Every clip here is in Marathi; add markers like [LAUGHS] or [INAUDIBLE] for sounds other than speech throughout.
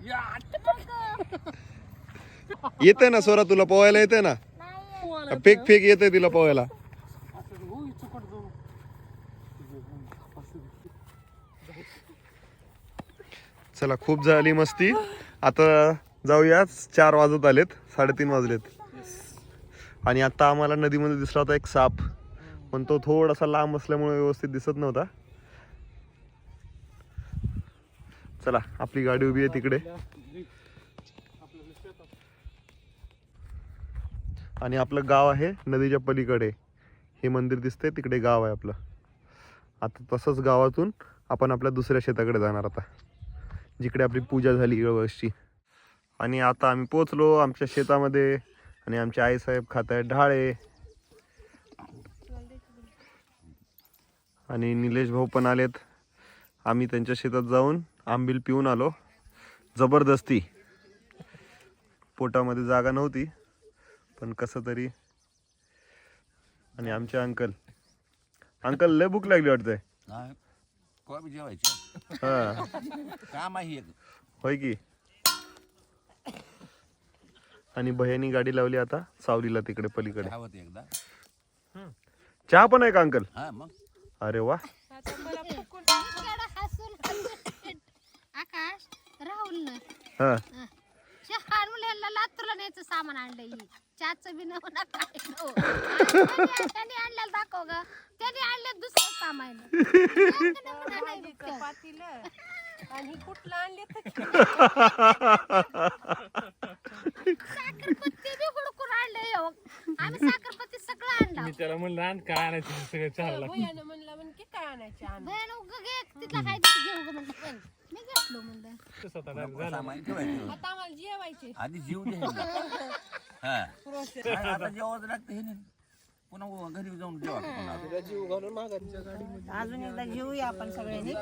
[LAUGHS] येते ना सोरा तुला पोहायला येते ना? फेक फेक येते तिला पोहायला. चला खूप झाली मस्ती. आता जाऊया चार वाजत आलेत साडेतीन वाजलेत. आणि आता आम्हाला नदीमध्ये दिसला होता एक साप. पण तो थोडासा लांब असल्यामुळे व्यवस्थित दिसत नव्हता. चला आपली गाडी उभी आहे तिकडे. आणि आपलं गाव आहे नदीच्या पलीकडे. हे मंदिर दिसते तिकडे गाव आहे आपलं. आता तसंच गावातून आपण आपल्या दुसऱ्या शेताकडे जाणार आता जिकडे आपली पूजा झाली व्यवस्थी आणि आता आम्ही पोचलो आमच्या शेतामध्ये आणि आमचे आईसाहेब खात आहेत ढाळे. आणि निलेश भाऊ पण आलेत. आम्ही त्यांच्या शेतात जाऊन आंबील पिऊन आलो. जबरदस्ती. पोटामध्ये जागा नव्हती पण कसं तरी. आणि आमचे अंकल. अंकल लय भूक लागली वाटतंय. जेवायचं. हा. काम आहे एक. होय की. आणि भयानी गाडी लावली आता सावलीला तिकडे पलीकडे. एकदा. चहा पण आहे का अंकल? हा मग. अरे वा आकाश राहुल हा. लातूरला न्यायचं सामान आणलंय चहाचं बी नव ना काय नव. आणि त्यांनी आणलेलं दाखव ग. त्यांनी आणलं दुसरं सामान. पातीलं आणि कुठलं आणले साखरपत्ती बी हुडकून आणलंय हो. आम्ही साखरपत्ती सगळं आणलं. मी त्याला म्हणलं आण काय आणायचं? सगळं चालला. भयानं म्हणलं म्हण की काय आणायचे? आण. तिथला काय तिथे घेऊ ग म्हणलं पण मी घेतलो म्हणलं स्वतः नको सामान ठेवायचं. आता आम्हाला जेवायचे आधी जीव दे. हा. आणि आता जेवावं लागतं हे नाही. पुन्हा घरी जाऊन जेवा पुन्हा. अजून एकदा जेवूया आपण सगळ्यांनी.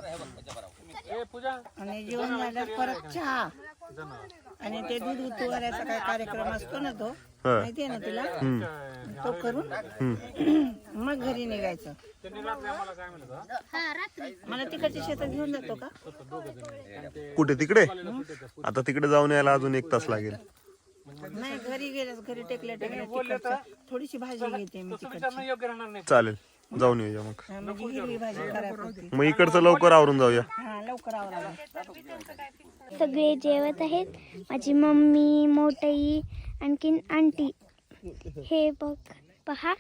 आणि जेवण झाल्यावर परत चहा. आणि ते दूध उतरवायचा काय कार्यक्रम असतो ना तो हा. माहितीये ना तुला? तो करून मग घरी निघायचं. हा रात्री. मला तिकडच्या शेतात घेऊन जातो का? कुठे तिकडे? आता तिकडे जाऊन यायला अजून एक तास लागेल. नाही घरी गेलं घरी टेकल्या टेकल्या तिकडचं. थोडीशी भाजी घेते मी तिकडची. चालेल. जाऊन येऊया मग. म्हणजे हिरवी भाजी मग इकडचं लवकर आवरून जाऊया. हा लवकर सगळे जेवत आहेत. माझी मम्मी मोठई आणखीन आंटी. हे बघ पहा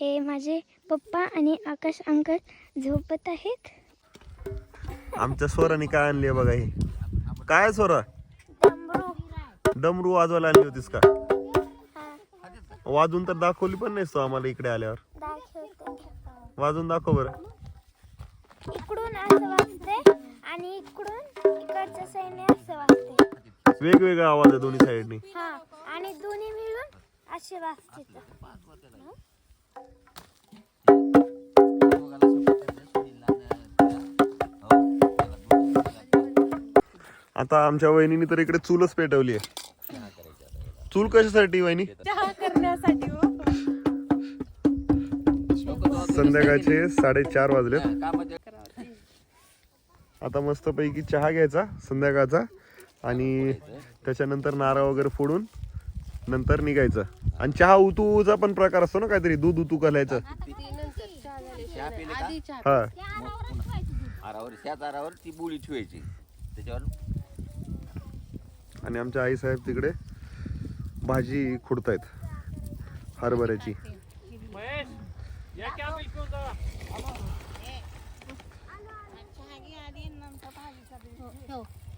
हे माझे पप्पा आणि आकाश अंकल झोपत आहेत. आमच्या स्वराने काय आणली बघा ही. काय स्वरा? डमरू वाजवायला आणली होतीस का? वाजून तर दाखवली पण नाहीस तो आम्हाला इकडे आल्यावर. वाजून दाखव बरं. इकडून असं वाजते आणि इकडून इकडच्या साईडने असं वाजते. वेगवेगळा आवाज आहे दोन्ही साईडनी. हा आणि दोन्ही मिळून असे वाजते आता आमच्या वहिनीने तर इकडे चूलच पेटवली आहे. चूल कशासाठी वहिनी? चहा करण्यासाठी संध्याकाळचे साडेचार वाजलेत. आता मस्त पैकी चहा घ्यायचा संध्याकाळचा आणि त्याच्यानंतर नारळ वगैरे फोडून नंतर निघायचं. आणि चहा उतूचा पण प्रकार असतो ना काहीतरी दूध उतू घालायचं हा. आरावर त्याच आरावर ती बुळी ठेवायची. त्याच्यावर आणि आमच्या आई साहेब तिकडे भाजी खुडतायत हरभऱ्याची महेश या की आम्ही घेऊन जावा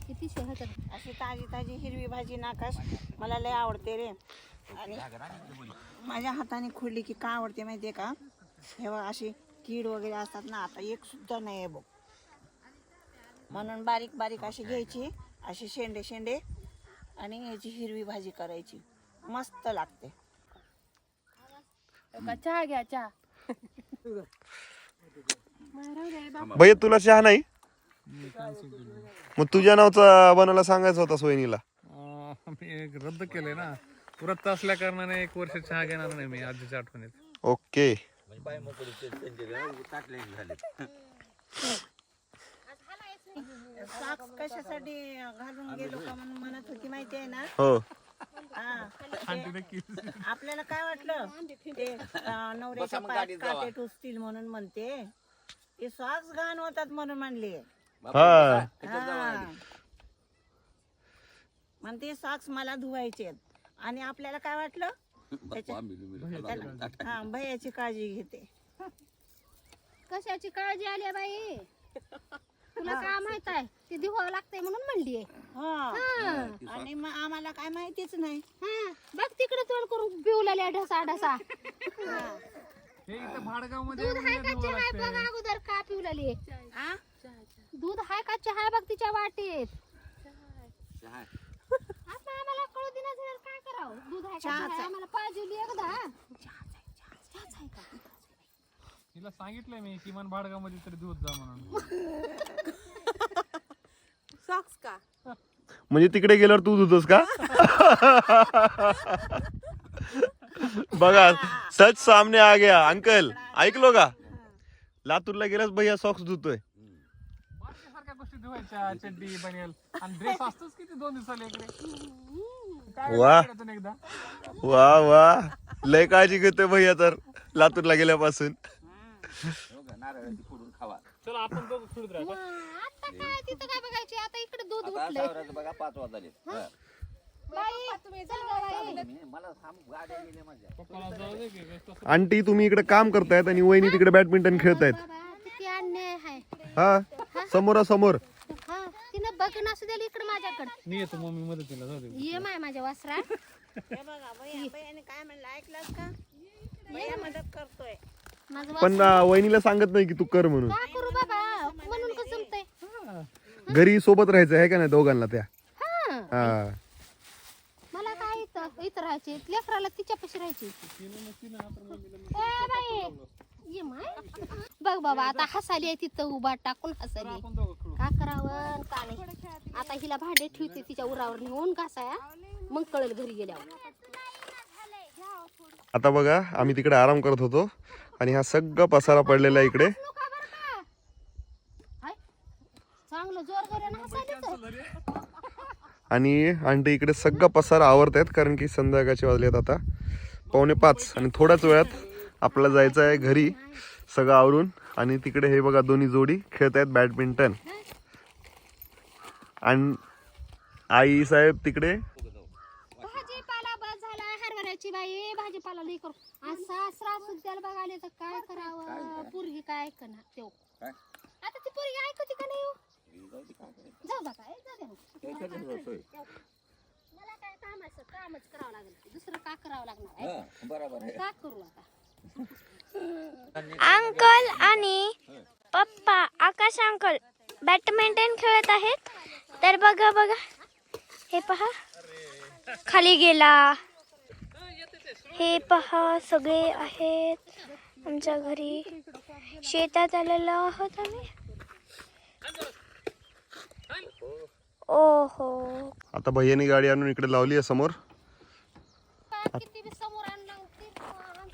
किती शहर अशी ताजी ताजी हिरवी भाजी नाकाश. मला लय आवडते रे. आणि माझ्या हाताने खोडली की का आवडते माहितीये का? हेव्हा अशी कीड वगैरे असतात ना आता एक सुद्धा नाही आहे बघ. म्हणून बारीक बारीक अशी घ्यायची अशी शेंडे शेंडे आणि याची हिरवी भाजी करायची. मस्त लागते. का चहा घ्या चहा. भैया तुला चहा नाही? मग तुझ्या नावचा बनायला सांगायचं होता सोयनीला अं, मी एक रद्द केलंय ना. व्रत असल्या कारणाने एक वर्ष चहा घेणार नाही मी आजीच्या आठवणीत. ओके. पाय कशासाठी घालून गेलो का म्हणून म्हणत होती माहिती आहे ना? हो. हा. ते आपल्याला काय वाटलं? ते अं, नवऱ्याच्या पायात जावा. काटे टुचतील म्हणून म्हणते. ते सॉक्स घाण होतात म्हणून म्हणले. हा. हा. म्हणते सॉक्स मला धुवायचे आहेत. आणि आपल्याला काय वाटलं? हा भैयाची काळजी घेते. कशाची काळजी आली आहे बाई? तुला काय माहीत आहे? ते धुवावं लागतंय म्हणून म्हणली हा. आणि मग आम्हाला काय माहितीच नाही. बघ तिकडे तोंड करून पिवला ढसा ढसा. हे. इथं भाडगावमध्ये दूध हाय का चहा आहे बघ अगोदर का पिवलाली हा? दूध हाय का? चहा बघ तिच्या वाटेत. आता आम्हाला कळू दिना झालं काय करावं? दूध आहे का? चहा आहे? आम्हाला पाहिजे एकदा. चहाच आहे का? तिला सांगितलंय मी किमान भाडगावमध्ये तरी दूध जा म्हणून. सॉक्स का? म्हणजे तिकडे गेल्यावर तू धुतोस का? बघा सच सामने आ गया अंकल. ऐकलो का? लातूरला गेलास भैया सॉक्स धुतोय. चड्डी बनेल. आणि ड्रेस असतोच किती दोन दिवसाला इकडे काय वा. आठवड्यातून एकदा? वा वा. लय काळजी घेतोय भैया तर लातूरला गेल्यापासून. नारळाची फोडून खावा. चला आपण दोघं फिरत राहू आता काय तिथं काय बघायचे? आता इकडे दूध आता उठलंय. सावराचं बघा पाच वाजले बाई चल गं बाई. मला थांब गाड्या गेल्या माझ्या. पप्पाला जाऊ दे की तसं आंटी तुम्ही इकडे काम करतायत आणि वहिनी तिकडे बॅडमिंटन खेळतायत. बाबा किती अन्याय आहे. हा? समोरासमोर. हा तिनं बघ असू द्याल इकडे माझ्याकडे. मी येतो मम्मी मदतीला जाऊ दे ये माय माझ्या वासरा हे बघा भैया भैयाने काय म्हणलं ऐकलंस का? भैया मदत करतोय. माझं पण अं, वहिनीला सांगत नाही की तू कर म्हणून. का करू बाबा? म्हणून कसं जमतंय? घरी सोबत राहायचं आहे का नाही दोघांना त्या? हा. हा. मला काय इथं इथं राहायचे लेकराला तिच्यापाशी राहायची ए बाई. ये माय. बघ बाबा आता हसाली आहे तिथं उभा टाकून हसाली. का करावं? का नाही आता हिला भांडे ठेवते तिच्या उरावर नेऊन घासाया. मग कळेल घरी गेल्यावर. आता बघा आम्ही तिकडे आराम करत होतो आणि हा सगळं पसारा पडलेला आहे इकडे? चांगलं जोर आणि आंटी इकडे सगळं पसारा आवरत आहेत कारण की संध्याकाळचे वाजलेत आता. पावणे पाच आणि थोड्याच वेळात आपल्याला जायचं आहे घरी सगळं आवरून. आणि तिकडे हे बघा दोन्ही जोडी खेळत आहेत बॅडमिंटन आणि आई साहेब तिकडे? भाजीपाला बस झाला हरभऱ्याची बाई भाजीपाला लई करू. आज सासरा सुद्धा बघाले तर काय करावं पोरगी काय ऐकना तेव काय? आता ती पोरगी ऐकते का नाही हो? जाऊ बा काय जाऊ दे मग. मला काय कामाचं कामच करावं लागेल. दुसरं का करावं लागणार आहे? बरोबर आहे. का करू आता? अंकल आणि पप्पा आकाश अंकल. बॅडमिंटन खेळत आहेत. तर बघा बघा. हे पहा. खाली गेला. हे पहा सगळे आहेत. आमच्या घरी. शेतात आलेलो आहोत आम्ही. ओहो. आता भैयानी गाडी आणून इकडे लावली आहे समोर. किती बी समोर आणलं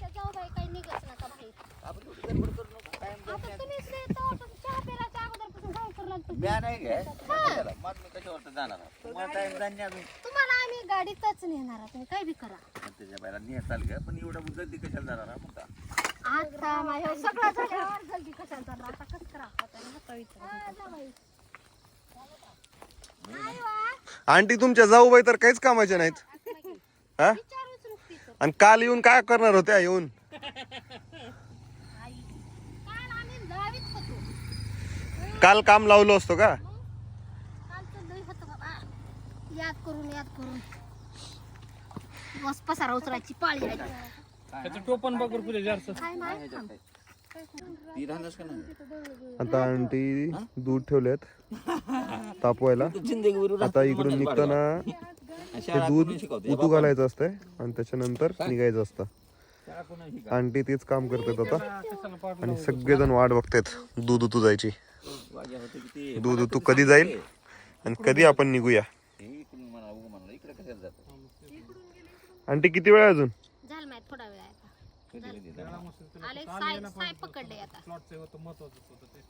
काही निघत नका बाहेर आता तुम्हीच नाही तर आता चहा प्यायलाच्या अगोदरपासून काय करू लागतो म्या नाही घे मग मी कशावर जाणार? तुम्हाला टाइम जाणे अजून. तुम्हाला आम्ही गाडीतच नेणार आहोत. तुम्ही काय बी करा. मग त्याच्या बाहेर चाल पण एवढं जल्दी कशाला जाणार आता माझ्या सगळं झाल्यावर जल्दी कशाला जाणार? आता कसं करा? आता विचारू. बाई. आंटी तुमच्या जाऊबाई तर काहीच कामाच्या नाहीत. हा? विचारूच नुसती तर. आणि काल येऊन काय करणार होत्या येऊन काल आम्ही दहावीत होतो काल काम लावलो असतो का? कालचं लई होतं बाबा याद करून याद करून. बस पसारा उचरायची पाळी आली त्याचं टोपण बघ तुझ्या जारचं काय नाही. थांब. ती राहणारच का नाही? आता आंटी दूध ठेवलेत. तापवायला. जिंदगी आता इकडून निघताना हे दूध उतू घालायचं असतंय आणि त्याच्यानंतर निघायचं असतं. आंटी तेच काम करतात आता. आणि सगळेजण वाट बघतायत दूध उतू जायची. ते दूध उतू कधी जाईल? आणि कधी आपण निघूया? आंटी किती वेळ अजून? झालं माहीत थोडा वेळ आहे आता. कधी कधी जाणार? आले साय साय पकडले आता. प्लॉटचं होतं महत्वाचं होतं ते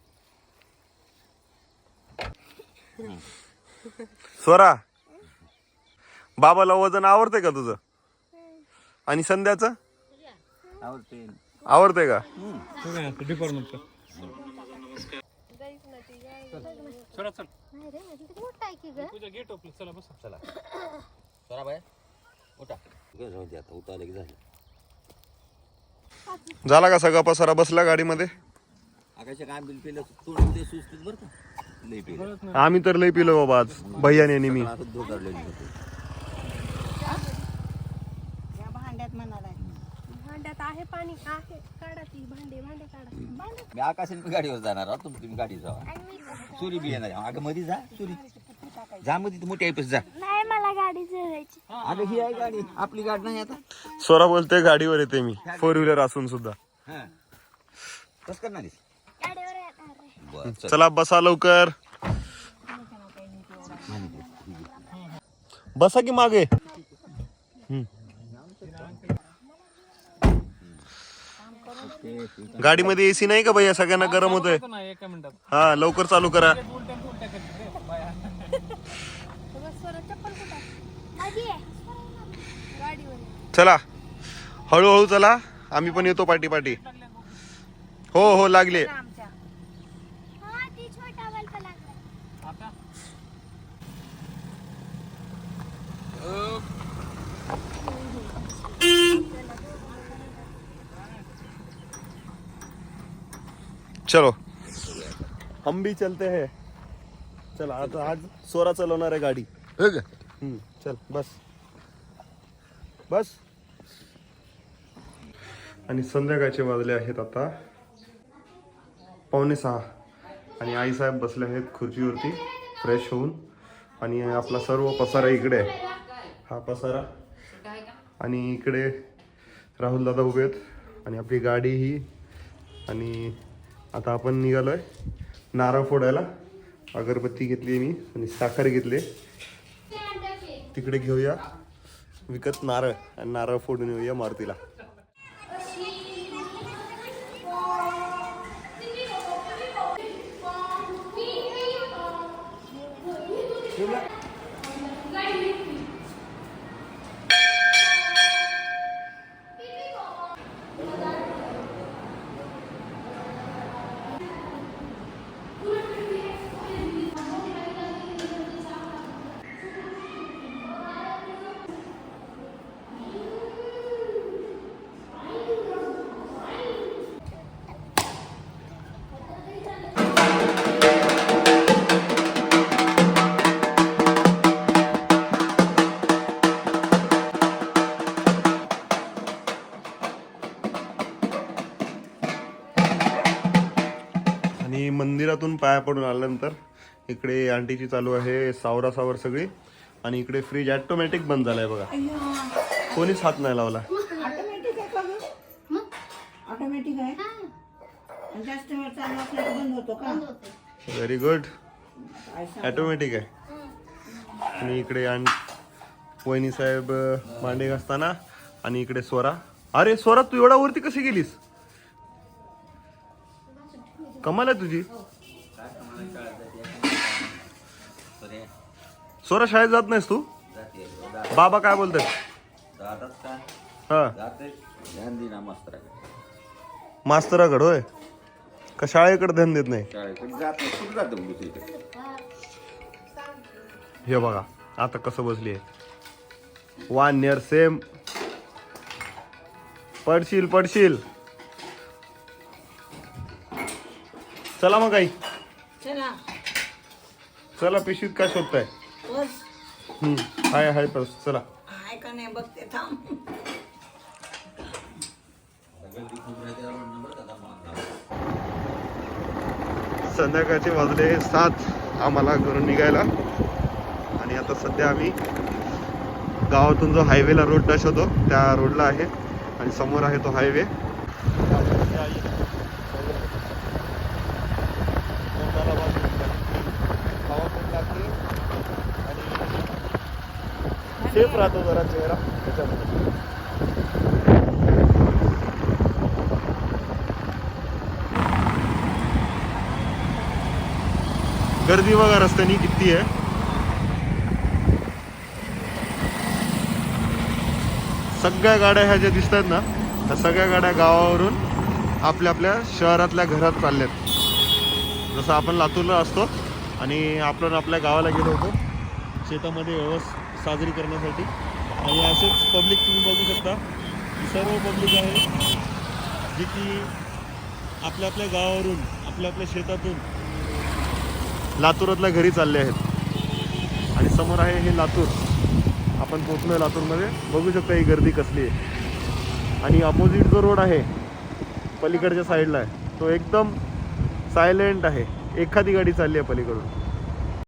स्वरा बाबाला वजन आवडतंय का तुझं? आणि संध्याचं? आवडते आवडतंय का? डिपार्टमेंटचं चला चल. नाही रे म्हणजे ते मोठं आहे की ग? पूजा गेट ओपली चला बसा. चला बाय. उठा. गं, जाऊ दे आता उतारलं की झालं. झाला का सगळा पसारा बसला गाडीमध्ये? आकाशा काम बिल पेलं? तोडून ते सुस्तीत बरं का? लई पेलं. आम्ही तर लई पिलो बाबा आज भैयाने आणि मी. होती. या भांड्यात म्हणालाय. भांड्यात आहे पाणी आहे. काढा ती भांडे भांडे काढा. मी आकाशाने गाडीवर जाणार आहोत तुम्ही तुम्ही गाडी जावा. सुरी बी येणार अगं मध्ये जा सुरी जा मध्ये तू मोठी ऐपस जा. नाही मला गाडी चढवायची अगं ही आहे गाडी. आपली गाडी नाही आता. स्वरा बोलते गाडीवर येते मी. फोर व्हीलर असून सुद्धा. हा. कसं करणार आहेस? गाडीवर येणार आहे. बरं चल. चला बसा लवकर. बसा की मागे. गाडीमध्ये एसी नाही का भैया? सगळ्यांना गरम होतोय. नाही एका मिनिटात. हा लवकर चालू करा. आहे. चला. हळूहळू चला. आम्ही पण येतो पाठी पाठी हो हो लागले हा, ती छोटा बल्ब लागला आता चलो। हम भी चलते हैं। चला आता आज सोरा चलवणार आहे गाडी। हम्म, चल बस। बस। आणि संध्याकाळचे वाजले आहेत आता पावणे सहा. आणि आईसाहेब बसले आहेत खुर्चीवरती फ्रेश होऊन. आणि आपला सर्व पसारा इकडे आहे. हा पसारा. आणि इकडे राहुल दादा उभे आहेत. आणि आपली गाडी ही. आणि आता आपण निघालोय नारळ फोडायला अगरबत्ती घेतली मी आणि साखर घेतले. तिकडे घेऊया. विकत नारळ आणि नारळ फोडून येऊया मारुतीला. आणि मंदिरातून पाया पडून आल्यानंतर इकडे आंटीची चालू आहे सावरा सावर सगळी. आणि इकडे फ्रीज ऑटोमॅटिक बंद झालाय बघा. कोणीच हात नाही लावला. ऑटोमॅटिक आहे का गं? ऑटोमॅटिक आहे? आणि जास्त वेळ चालू असला तर बंद होतो का? व्हेरी गुड ऑटोमॅटिक आहे. आणि इकडे आण वहिनी साहेब अं, भांडे घासताना आणि इकडे स्वरा. अरे स्वरा तू एवढा वरती कशी गेलीस? कमाल आहे तुझी. स्वरा शाळेत जात नाहीस तू? जाते बाबा काय बोलतात जातात का? हा. जाते. ध्यान दिना मास्तर मास्तराकड होय? का शाळेकडे ध्यान देत नाही? शाळेकडे जात नाही. कुठं जातं मग दुसरीकडे? हे बघा आता कसं बसली आहे वन नियर सेम पडशील पडशील. चला मग आई. चला. चला पिशवीत काय शोधताय? हम्म, हाय हाय बस चला. आहे का नाही बघते थांब. संध्याकाळचे वाजले सात. आम्हाला घरून निघायला. आणि आता सध्या आम्ही गावातून जो हायवेला रोड होतो त्या रोडला आहे. आणि समोर आहे तो हायवे सेफ राहतो जरा चेहरा त्याच्यामध्ये. गर्दी बघा रस्त्यानी किती आहे. सगळ्या गाड्या ह्या ज्या दिसत आहेत ना त्या सगळ्या गाड्या गावावरून आपल्या आपल्या शहरातल्या घरात चालल्यात. जसं आपण लातूरला असतो आणि आपण आपल्या गावाला गेलो होतो शेतामध्ये व्यवस साजरी करण्यासाठी. आणि असेच पब्लिक तुम्ही बघू शकता. सर्व पब्लिक आहे. जी की आपल्या आपल्या गावावरून आपल्या आपल्या शेतातून लातूरातल्या घरी चालले आहेत. आणि समोर आहे हे लातूर. आपण पोचलोय लातूरमध्ये. बघू शकता ही गर्दी कसली आहे. आणि अपोजिट जो रोड आहे पलीकडच्या साईडला आहे. तो एकदम सायलेंट आहे. एखादी गाडी चालली आहे पलीकडून.